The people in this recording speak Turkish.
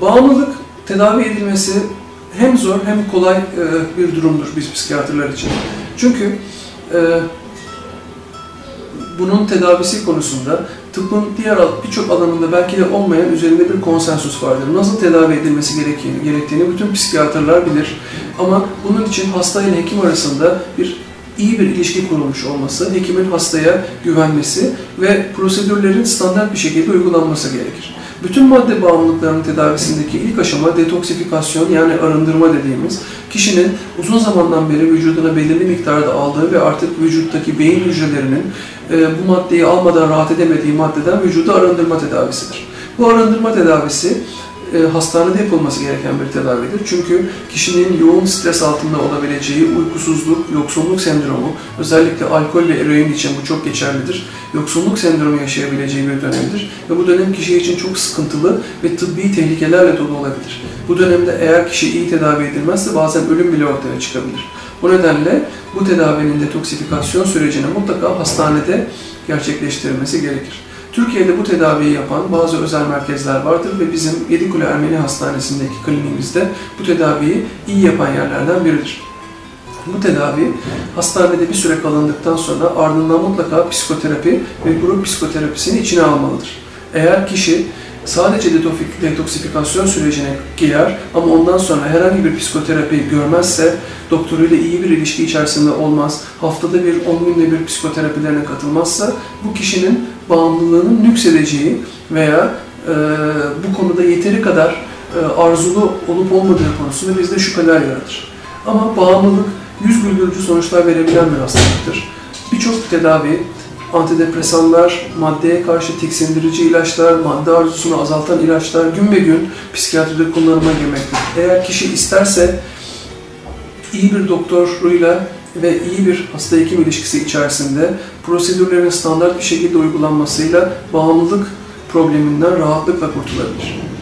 Bağımlılık tedavi edilmesi hem zor hem kolay e, bir durumdur biz psikiyatrlar için. Çünkü e, bunun tedavisi konusunda tıbbın diğer birçok alanında belki de olmayan üzerinde bir konsensus vardır. Nasıl tedavi edilmesi gerektiğini, gerektiğini bütün psikiyatrlar bilir. Ama bunun için hasta ile hekim arasında bir iyi bir ilişki kurulmuş olması, hekimin hastaya güvenmesi ve prosedürlerin standart bir şekilde uygulanması gerekir. Bütün madde bağımlılıklarının tedavisindeki ilk aşama detoksifikasyon yani arındırma dediğimiz kişinin uzun zamandan beri vücuduna belirli miktarda aldığı ve artık vücuttaki beyin hücrelerinin e, bu maddeyi almadan rahat edemediği maddeden vücuda arındırma tedavisidir. Bu arındırma tedavisi e, hastanede yapılması gereken bir tedavidir. Çünkü kişinin yoğun stres altında olabileceği uykusuzluk, yoksunluk sendromu, özellikle alkol ve eroin için bu çok geçerlidir. Yoksunluk sendromu yaşayabileceği bir dönemdir ve bu dönem kişi için çok sıkıntılı ve tıbbi tehlikelerle dolu olabilir. Bu dönemde eğer kişi iyi tedavi edilmezse bazen ölüm bile ortaya çıkabilir. Bu nedenle bu tedavinin detoksifikasyon sürecini mutlaka hastanede gerçekleştirilmesi gerekir. Türkiye'de bu tedaviyi yapan bazı özel merkezler vardır ve bizim Yedikule Ermeni Hastanesi'ndeki kliniğimizde bu tedaviyi iyi yapan yerlerden biridir. Bu tedavi hastanede bir süre kalındıktan sonra ardından mutlaka psikoterapi ve grup psikoterapisini içine almalıdır. Eğer kişi sadece detoksifikasyon sürecine girer ama ondan sonra herhangi bir psikoterapi görmezse doktoruyla iyi bir ilişki içerisinde olmaz, haftada bir, 10 günde bir psikoterapilerine katılmazsa bu kişinin bağımlılığının nüksedeceği veya e, bu konuda yeteri kadar e, arzulu olup olmadığı konusunda bizde şüpheler yaratır. Ama bağımlılık yüz güldürücü sonuçlar verebilen bir hastalıktır. Birçok tedavi antidepresanlar, maddeye karşı tiksindirici ilaçlar, madde arzusunu azaltan ilaçlar gün be gün psikiyatride kullanıma girmektedir. Eğer kişi isterse iyi bir doktoruyla ve iyi bir hasta hekim ilişkisi içerisinde prosedürlerin standart bir şekilde uygulanmasıyla bağımlılık probleminden rahatlıkla kurtulabilir.